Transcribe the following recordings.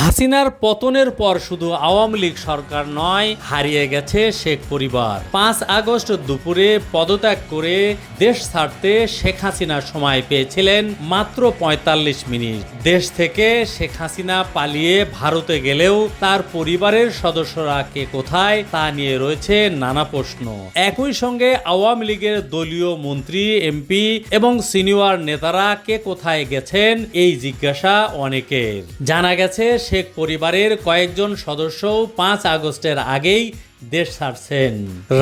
হাসিনার পতনের পর শুধু আওয়ামী লীগ সরকার নয়, হারিয়ে গেছে শেখ পরিবার। পাঁচ আগস্ট দুপুরে পদত্যাগ করে দেশ ছাড়তে শেখ হাসিনা সময় পেয়েছিলেন মাত্র পঁয়তাল্লিশ মিনিট। দেশ থেকে শেখ হাসিনা পালিয়ে ভারতে গেলেও তার পরিবারের সদস্যরা কে কোথায় তা নিয়ে রয়েছে নানা প্রশ্ন। একই সঙ্গে আওয়ামী লীগের দলীয় মন্ত্রী, এমপি এবং সিনিয়র নেতারা কে কোথায় গেছেন এই জিজ্ঞাসা অনেকের। জানা গেছে শেখ পরিবারের কয়েকজন সদস্যও পাঁচ আগস্টের আগেই দেশ ছাড়ছেন।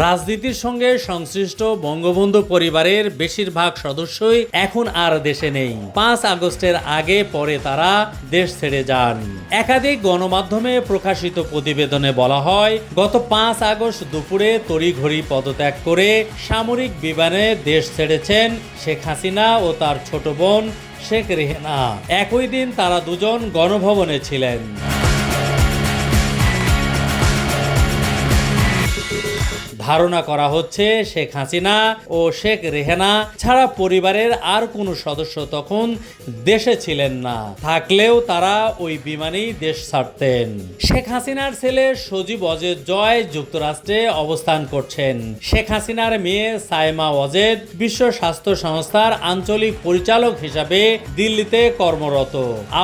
রাজনীতির সঙ্গে সংশ্লিষ্ট বঙ্গবন্ধু পরিবারের বেশিরভাগ সদস্যই এখন আর দেশে নেই। পাঁচ আগস্টের আগে পরে তারা দেশ ছেড়ে যান। একাধিক গণমাধ্যমে প্রকাশিত প্রতিবেদনে বলা হয়, গত পাঁচ আগস্ট দুপুরে তড়িঘড়ি পদত্যাগ করে সামরিক বিমানে দেশ ছেড়েছেন শেখ হাসিনা ও তার ছোট বোন শেখ রেহেনা। একই দিন তারা দুজন গণভবনে ছিলেন। ধারণা করা হচ্ছে শেখ হাসিনা ও শেখ রেহেনা ছাড়া পরিবারের আর কোনো সদস্য তখন দেশে ছিলেন না। থাকলেও তারা ওই বিমানেই দেশ ছাড়তেন। শেখ হাসিনার ছেলে সজীব অজেদ জয় যুক্তরাষ্ট্রে অবস্থান করছেন। শেখ হাসিনার মেয়ে সাইমা অজেদ বিশ্ব স্বাস্থ্য সংস্থার আঞ্চলিক পরিচালক হিসাবে দিল্লিতে কর্মরত।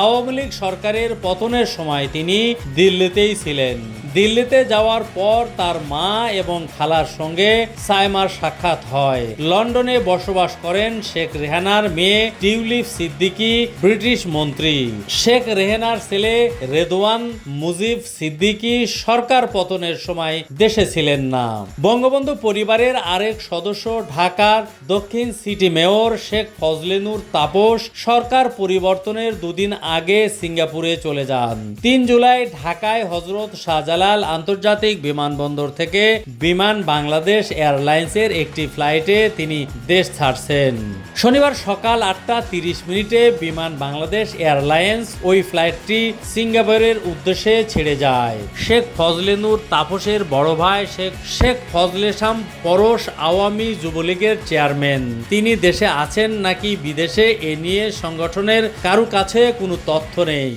আওয়ামী লীগ সরকারের পতনের সময় তিনি দিল্লিতেই ছিলেন। দিল্লিতে যাওয়ার পর তার মা এবং খালার সঙ্গে সাইমার সাক্ষাৎ হয়। লন্ডনে বসবাস করেন শেখ রেহানার মেয়ে টিউলিপ সিদ্দিকি, ব্রিটিশ মন্ত্রী। শেখ রেহানার ছেলে রেদওয়ান মুজিব সিদ্দিকি সরকার পতনের সময় দেশে ছিলেন না। বঙ্গবন্ধু পরিবারের আরেক সদস্য ঢাকার দক্ষিণ সিটি মেয়র শেখ ফজলেনুর তাপস সরকার পরিবর্তনের দুদিন আগে সিঙ্গাপুরে চলে যান। তিন জুলাই ঢাকায় হজরত শাহজালাল আন্তর্জাতিক বিমানবন্দর থেকে বিমান বাংলাদেশ এয়ারলাইন্সের একটি ফ্লাইটে তিনি দেশ ছাড়ছেন। শনিবার সকাল আটটা তিরিশ মিনিটে বিমান বাংলাদেশ এয়ারলাইন্স ওই ফ্লাইটটি সিঙ্গাপুরের উদ্দেশ্যে ছেড়ে যায়। শেখ ফজলেনুর তাপসের বড় ভাই শেখ শেখ ফজলেশাম পরশ আওয়ামী যুবলীগের চেয়ারম্যান। তিনি দেশে আছেন নাকি বিদেশে এ নিয়ে সংগঠনের কারও কাছে কোনো তথ্য নেই।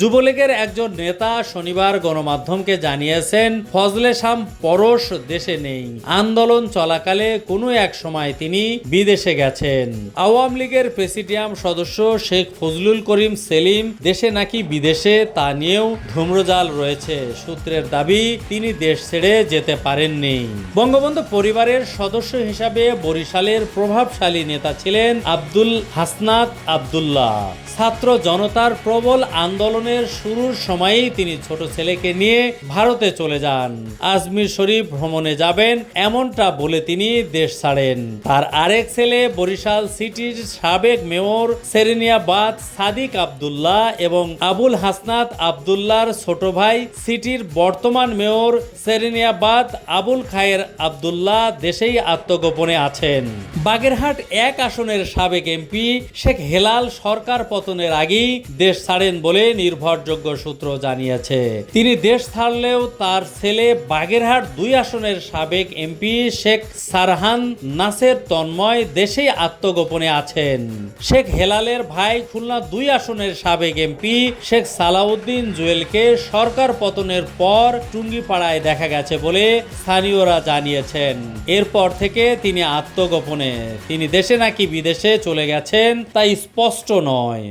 যুবলীগের একজন নেতা শনিবার গণমাধ্যমকে জানিয়েছেন, ফজলে শাম পরশ দেশে নেই। আন্দোলন চলাকালে কোনো এক সময় তিনি বিদেশে গেছেন। আওয়ামী লীগের প্রেসিডিয়াম সদস্য শেখ ফজলুল করিম সেলিম দেশে নাকি বিদেশে তা নিয়েও ধূম্রজাল রয়েছে। সূত্রের দাবি, তিনি দেশ ছেড়ে যেতে পারেননি। বঙ্গবন্ধু পরিবারের সদস্য হিসাবে বরিশালের প্রভাবশালী নেতা ছিলেন আব্দুল হাসনাত আবদুল্লাহ। ছাত্র জনতার প্রবল আন্দোলনের শুরুর সময়ই তিনি ছোট ছেলেকে নিয়ে ভারতে চলে যান। আজমির শরীফ ভ্রমণে যাবেন এমনটা বলে তিনি দেশ ছাড়েন। তার আরেক ছেলে বরিশাল সিটির সাবেক মেয়র সেরেনিয়াবাদ সাদিক আবদুল্লাহ এবং আবুল হাসনাত আবদুল্লাহর ছোট ভাই সিটির বর্তমান মেয়র সেরেনিয়াবাদ আবুল খায়ের আবদুল্লাহ দেশেই আত্মগোপনে আছেন। বাগেরহাট এক আসনের সাবেক এমপি শেখ হেলাল সরকার পতনের আগেই দেশ ছাড়েন বলে নির্ভরযোগ্য সূত্র জানিয়েছে। তিনি দেশ ছাড়লেও তার ছেলে বাগেরহাট দুই আসনের সাবেক এমপি শেখ সারহান নাসের তন্ময় দেশেই আত্মগোপনে আছেন। শেখ হেলালের ভাই খুলনা দুই আসনের সাবেক এমপি শেখ সালাউদ্দিন জুয়েলকে সরকার পতনের পর টুঙ্গিপাড়ায় দেখা গেছে বলে স্থানীয়রা জানিয়েছেন। এরপর থেকে তিনি আত্মগোপনে। তিনি দেশে নাকি বিদেশে চলে গেছেন তা স্পষ্ট নয়।